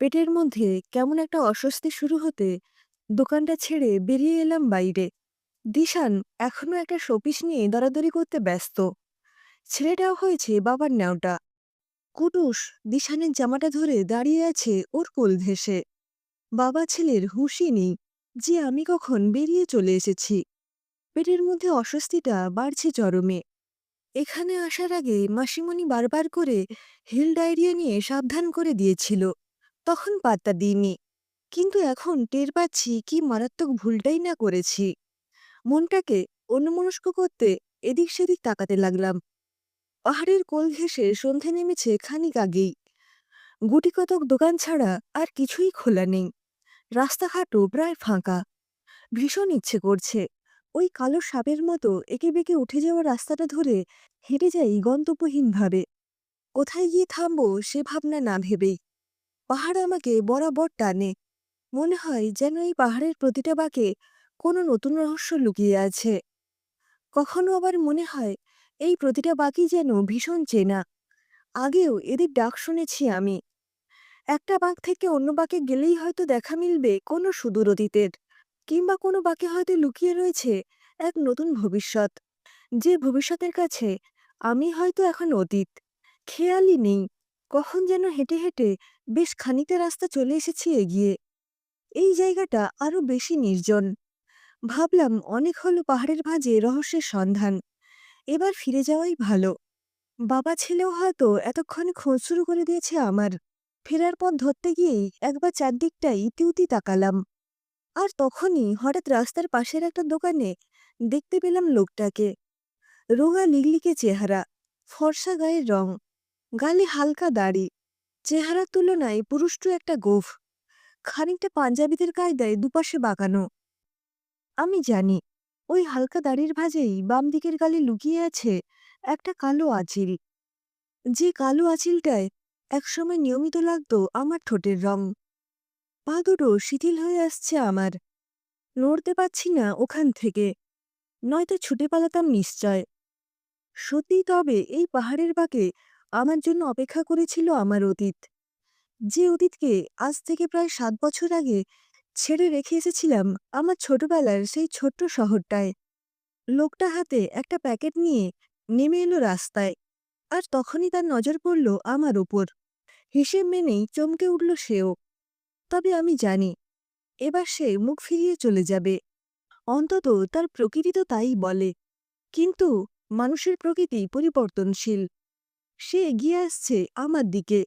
পেটের মধ্যে কেমন একটা অস্বস্তি শুরু হতে দোকানটা ছেড়ে বেরিয়ে এলাম বাইরে। দিশান এখনও একটা শোপিস নিয়ে দরাদরি করতে ব্যস্ত। ছেলেটাও হয়েছে বাবার ন্যাওটা। কুটুস দিশানের জামাটা ধরে দাঁড়িয়ে আছে ওর কোল ঘেঁষে। বাবা ছেলের হুঁশি নেই যে আমি কখন বেরিয়ে চলে এসেছি। পেটের মধ্যে অস্বস্তিটা বাড়ছে চরমে। এখানে আসার আগে মাসিমণি বারবার করে হিল ডায়রিয়া নিয়ে সাবধান করে দিয়েছিল। তখন পাত্তা দিইনি। কিন্তু এখন টের পাচ্ছি কি মারাত্মক ভুলটাই না করেছি। মনটাকে অন্যমনস্ক করতে এদিক সেদিক তাকাতে লাগলাম। পাহাড়ের কোল ঘেঁষে সন্ধে নেমেছে খানিক আগেই। গুটিকতক দোকান ছাড়া আর কিছুই খোলা নেই। রাস্তাঘাটও প্রায় ফাঁকা। ভীষণ ইচ্ছে করছে। ওই কালো সাপের মতো একে বেঁকে উঠে যাওয়া রাস্তাটা ধরে হেঁটে যাই গন্তব্যহীনভাবে। কোথায় গিয়ে থামবো সে ভাবনা না ভেবেই। পাহাড় আমাকে বরাবর টানে। মনে হয় যেন এই পাহাড়ের প্রতিটা বাঁকে কোনো নতুন রহস্য লুকিয়ে আছে। কখনো আবার মনে হয় এই প্রতিটা বাঁকই যেন ভীষণ চেনা। আগেও এদের ডাক শুনেছি আমি। একটা বাঁক থেকে অন্য বাঁকে গেলেই হয়তো দেখা মিলবে কোনো সুদূর অতীতের, কিংবা কোনো বাঁকে হয়তো লুকিয়ে রয়েছে এক নতুন ভবিষ্যৎ। যে ভবিষ্যতের কাছে আমি হয়তো এখন অতীত। খেয়ালই নেই। কখন যেন হেঁটে হেঁটে বেশ খানিকটা রাস্তা চলে এসেছি এগিয়ে। এই জায়গাটা আরও বেশি নির্জন। ভাবলাম অনেক হলো পাহাড়ের ভাঁজে রহস্যের সন্ধান। এবার ফিরে যাওয়াই ভালো। বাবা ছেলেও হয়তো এতক্ষণে খোঁজ শুরু করে দিয়েছে আমার। ফেরার পথ ধরতে গিয়েই একবার চারদিকটাই ইতিউতি তাকালাম। আর তখনই হঠাৎ রাস্তার পাশের একটা দোকানে দেখতে পেলাম লোকটাকে। রোগা লিগলিকে চেহারা, ফর্সা গায়ের রং, গালে হালকা দাড়ি। চেহারার তুলনায় পুরুষটু একটা গোফ। খানিকটা পাঞ্জাবিদের কায়দায় দুপাশে বাঁকানো। আমি জানি, ওই হালকা দাড়ির ভাঁজেই বাম দিকের গালে লুকিয়ে আছে একটা কালো আঁচিল। যে কালো আঁচিলটায় একসময় নিয়মিত লাগতো আমার ঠোঁটের রং। পা দুটো শিথিল হয়ে আসছে আমার। নড়তে পারছি না ওখান থেকে। নয়তো ছুটে পালাতাম নিশ্চয়। সত্যি তবে এই পাহাড়ের বাঁকে আমার জন্য অপেক্ষা করেছিল আমার অতীত। যে অতীতকে আজ থেকে প্রায় সাত বছর আগে ছেড়ে রেখে এসেছিলাম আমার ছোটবেলার সেই ছোট্ট শহরটায়। লোকটা হাতে একটা প্যাকেট নিয়ে নেমে এলো রাস্তায় আর তখনই তার নজর পড়ল আমার ওপর। হিসেব মেনেই চমকে উঠল সেও। তবে আমি জানি, এবার সে মুখ ফিরিয়ে চলে যাবে। অন্তত তার প্রকৃতি তো তাই বলে। কিন্তু মানুষের প্রকৃতি পরিবর্তনশীল। সে এগিয়ে আসছে আমার দিকে।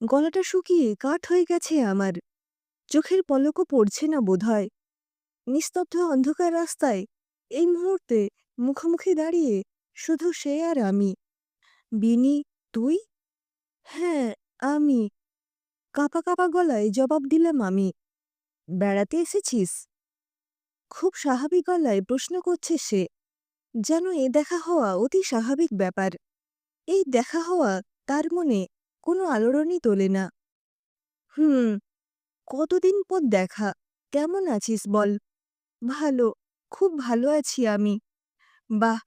গলাটা শুকিয়ে কাঠ হয়ে গেছে আমার। চোখের পলকও পড়ছে না বোধহয়। নিস্তব্ধ অন্ধকার রাস্তায় এই মুহূর্তে মুখোমুখি দাঁড়িয়ে শুধু সে আর আমি। বিনি, তুই? হ্যাঁ আমি। কাঁপা কাঁপা গলায় জবাব দিলাম আমি। বেড়াতে এসেছিস? খুব স্বাভাবিক গলায় প্রশ্ন করছে সে। যেন এ দেখা হওয়া অতি স্বাভাবিক ব্যাপার। এই দেখা হওয়া তার মনে কোনো আলোড়নই তোলে না। হুম, কতদিন পর দেখা? কেমন আছিস বল? ভালো, খুব ভালো আছি আমি। বাহ,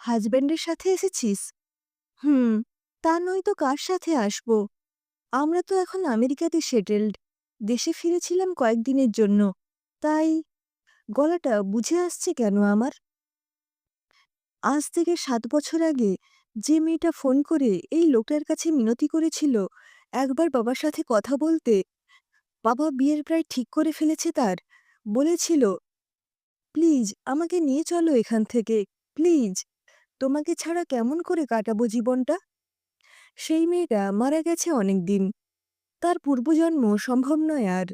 হাজব্যান্ডের সাথে এসেছিস? হুম, তা নয় তো কার সাথে আসব? আমরা তো এখন আমেরিকাতে সেটেলড। দেশে ফিরেছিলাম কয়েকদিনের জন্য। তাই গলাটা বুঝে আসছে কেন আমার? আজ থেকে সাত বছর আগে যে মেয়েটা ফোন করে এই লোকটার কাছে মিনতি করেছিল, একবার বাবার সাথে কথা বলতে, বাবা বিয়ের প্রায় ঠিক করে ফেলেছে তার, বলেছিল, প্লিজ, আমাকে নিয়ে চলো এখান থেকে, প্লিজ, তোমাকে ছাড়া কেমন করে কাটাবো জীবনটা? সেই মেয়েটা মারা গেছে অনেক দিন তার পূর্বজন্ম সম্ভব নয় আর,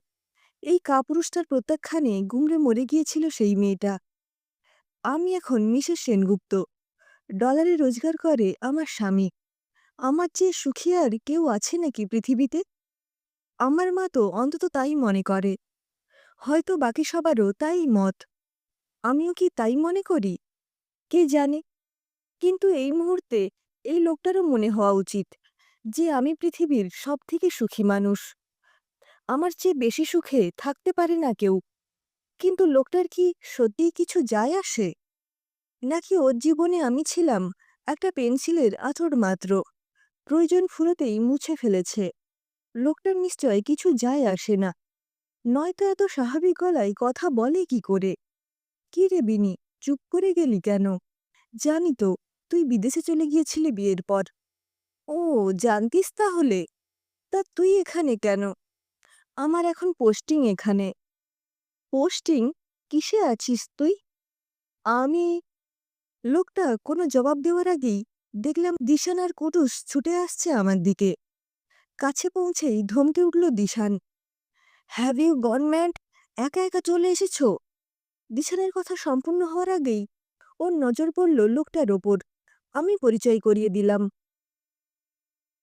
এই কাপুরুষটার প্রত্যাখ্যানে গুমড়ে মরে গিয়েছিল সেই মেয়েটা। আমি এখন মিসেস সেনগুপ্ত। ডলারে রোজগার করে আমার স্বামী। আমার চেয়ে সুখী আর কেউ আছে নাকি পৃথিবীতে? আমার মা তো অন্তত তাই মনে করে। হয়তো বাকি সবারও তাই মত। আমিও কি তাই মনে করি? কে জানে? কিন্তু এই মুহূর্তে এই লোকটারও মনে হওয়া উচিত যে আমি পৃথিবীর সবথেকে সুখী মানুষ। আমার চেয়ে বেশি সুখে থাকতে পারে না কেউ। কিন্তু লোকটার কি সত্যিই কিছু যায় আসে? নাকি ওর জীবনে আমি ছিলাম একটা পেন্সিলের আঁচড় মাত্র? প্রয়োজন ফুরোতেই মুছে ফেলেছে। লোকটার নিশ্চয় কিছু যায় আসে না। নয়তো এত স্বাভাবিক গলায় কথা বলে কি করে? কি রে বিনি, চুপ করে গেলি কেন? জানি তো, তুই বিদেশে চলে গিয়েছিলি বিয়ের পর। ও, জানতিস তাহলে? তা তুই এখানে কেন? আমার এখন পোস্টিং এখানে। পোস্টিং? কিসে আছিস তুই? আমি লোকটা কোনো জবাব দেওয়ার আগেই দেখলাম দিশান আর কুটুস ছুটে আসছে আমার দিকে। কাছে পৌঁছেই ধমকে উঠল দিশান। হ্যাভ ইউ গন একা একা চলে এসেছ? দিশানের কথা সম্পূর্ণ হওয়ার আগেই ওর নজর পড়ল লোকটার ওপর। আমি পরিচয় করিয়ে দিলাম।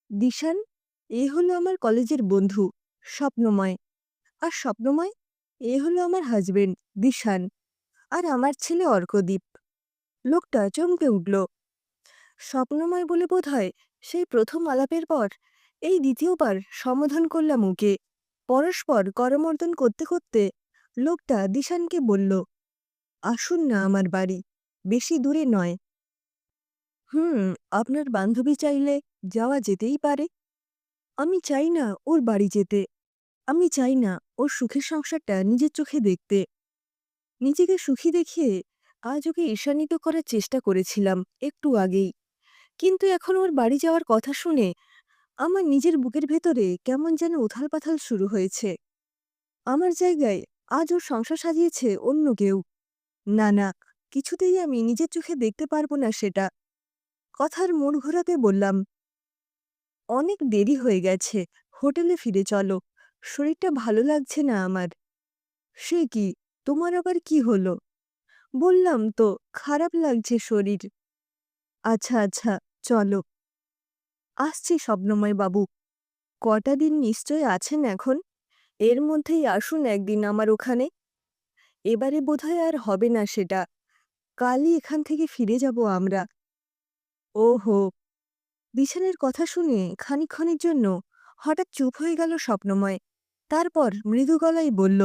দিশান, এ হলো আমার কলেজের বন্ধু, স্বপ্নময়। আর স্বপ্নময়, এ হলো আমার হাজবেন্ড দিশান। আর আমার ছেলে অর্কদীপ। লোকটা চমকে উঠল। স্বপ্নময় বলে বোধ হয় সেই প্রথম আলাপের পর, এই দ্বিতীয়বার সমাধান করলাম ওকে। পরস্পর করমর্দন করতে করতে লোকটা দিশানকে বলল, আসুন না আমার বাড়ি, বেশি দূরে নয়। হুম, আপনার বান্ধবী চাইলে যাওয়া যেতেই পারে। আমি চাই না ওর বাড়ি যেতে। আমি চাই না ওর সুখের সংসারটা নিজের চোখে দেখতে। নিজেকে সুখী দেখিয়ে আজ ওকে ঈর্ষান্বিত করার চেষ্টা করেছিলাম একটু আগেই। কিন্তু এখন ওর বাড়ি যাওয়ার কথা শুনে আমার নিজের বুকের ভেতরে কেমন যেন উথাল পাথাল শুরু হয়েছে। আমার জায়গায় আজ ওর সংসার সাজিয়েছে অন্য কেউ। না না, কিছুতেই আমি নিজের চোখে দেখতে পারব না সেটা। কথার মোড় ঘোরাতে বললাম, অনেক দেরি হয়ে গেছে, হোটেলে ফিরে চলো, শরীরটা ভালো লাগছে না আমার। সে কি, তোমার আবার কি হলো? বললাম তো, খারাপ লাগছে শরীর। আচ্ছা আচ্ছা চলো। আসছি স্বপ্নময় বাবু। কটা দিন নিশ্চয় আছেন এখন? এর মধ্যেই আসুন একদিন আমার ওখানে। এবারে বোধহয় আর হবে না সেটা। কালই এখান থেকে ফিরে যাব আমরা। ওহো! বিছানের কথা শুনে খানিকক্ষণের জন্য হঠাৎ চুপ হয়ে গেল স্বপ্নময়। তারপর মৃদু গলায় বলল,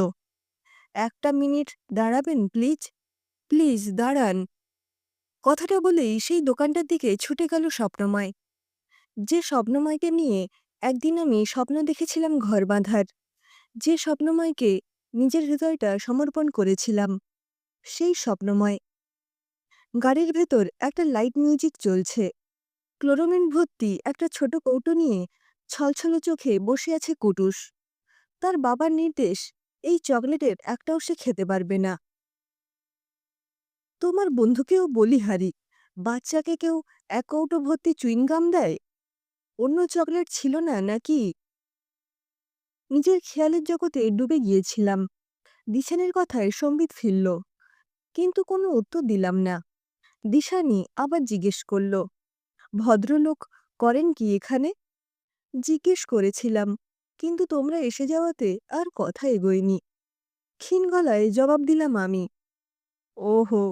একটা মিনিট দাঁড়াবেন, প্লিজ? প্লিজ দাঁড়ান। কথাটা বলেই সেই দোকানটার দিকে ছুটে গেল স্বপ্নময়। যে স্বপ্নময়কে নিয়ে একদিন আমি স্বপ্ন দেখেছিলাম ঘর বাঁধার। যে স্বপ্নময়কে নিজের হৃদয়টা সমর্পণ করেছিলাম, সেই স্বপ্নময়। গাড়ির ভেতর একটা লাইট মিউজিক চলছে। ক্লোরোমিন ভর্তি একটা ছোট কৌটো নিয়ে ছলছল চোখে বসে আছে কুটুস। তার বাবার নির্দেশ, এই চকলেটের একটাও সে খেতে পারবে না। তোমার বন্ধুকেও বলি, হারি। বাচ্চাকে কেউ এক ভর্তি চুইনগাম দেয়? অন্য চকলেট ছিল না, নাকি? নিজের খেয়ালের জগতে ডুবে গিয়েছিলাম। দিশানের কথায় সম্বিত ফিরল, কিন্তু কোনো উত্তর দিলাম না। দিশানি আবার জিজ্ঞেস করল, ভদ্রলোক করেন কি এখানে? জিজ্ঞেস করেছিলাম, কিন্তু তোমরা এসে যাওয়াতে আর কথা এগোয়নি। ক্ষীণ গলায় জবাব দিলাম আমি, ওহো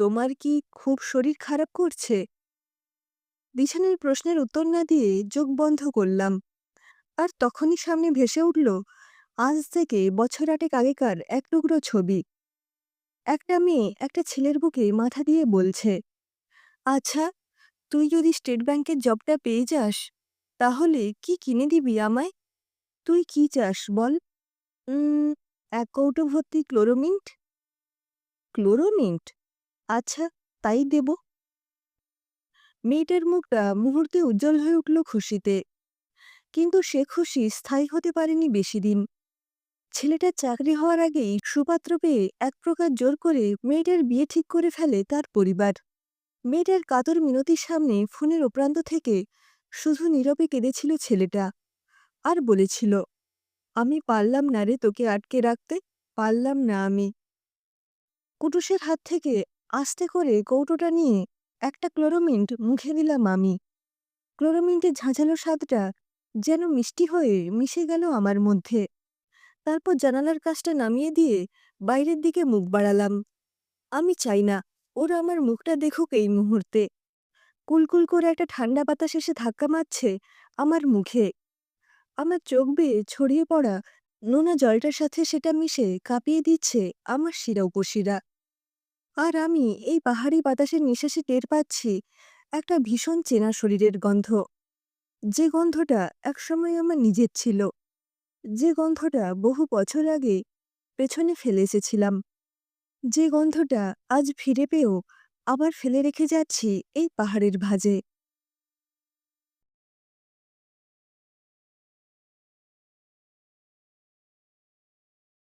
তোমার কি খুব শরীর খারাপ করছে? বিছানের প্রশ্নের উত্তর না দিয়ে চোখ বন্ধ করলাম। আর তখনই সামনে ভেসে উঠল, আজ থেকে বছর আটেক আগেকার এক টুকরো ছবি। একটা মেয়ে একটা ছেলের বুকে মাথা দিয়ে বলছে আচ্ছা তুই যদি স্টেট ব্যাংকের জবটা পেয়ে যাস, তাহলে কি কিনে দিবি আমায়? তুই কি চাস বল? এক কৌটো ভর্তি ক্লোরোমিন্ট? ক্লোরোমিন্ট? আচ্ছা তাই দেব। মেয়েটার মুখটা মুহূর্তে উজ্জ্বল হয়ে উঠল খুশিতে। কিন্তু সে খুশি স্থায়ী হতে পারেনি বেশি দিন ছেলেটার চাকরি হওয়ার আগেই সুপাত্র পেয়ে এক প্রকার জোর করে মেয়েটার বিয়ে ঠিক করে ফেলে তার পরিবার। মেয়েটার কাতর মিনতির সামনে ফোনের ওপ্রান্ত থেকে শুধু নীরবে কেঁদেছিল ছেলেটা। আর বলেছিল, আমি পারলাম না রে তোকে আটকে রাখতে, পারলাম না আমি। কুটুসের হাত থেকে আস্তে করে কৌটোটা নিয়ে একটা ক্লোরোমিন্ট মুখে দিলাম আমি। ক্লোরোমিন্টের ঝাঁঝালো স্বাদটা যেন মিষ্টি হয়ে মিশে গেল আমার মধ্যে। তারপর জানালার কাজটা নামিয়ে দিয়ে বাইরের দিকে মুখ বাড়ালাম। আমি চাই না, ওরা আমার মুখটা দেখুক এই মুহূর্তে। কুলকুল করে একটা ঠান্ডা বাতাস এসে ধাক্কা মারছে আমার মুখে। আমার চোখ বেয়ে ছড়িয়ে পড়া নোনা জলটার সাথে সেটা মিশে কাঁপিয়ে দিচ্ছে আমার শিরা উপশিরা। আর আমি এই পাহাড়ি বাতাসের নিঃশ্বাসে টের পাচ্ছি। একটা ভীষণ চেনা শরীরের গন্ধ। যে গন্ধটা একসময় আমার নিজের ছিল। যে গন্ধটা বহু বছর আগে পেছনে ফেলে এসেছিলাম। যে গন্ধটা আজ ফিরে পেয়েও আবার ফেলে রেখে যাচ্ছি এই পাহাড়ের ভাঁজে।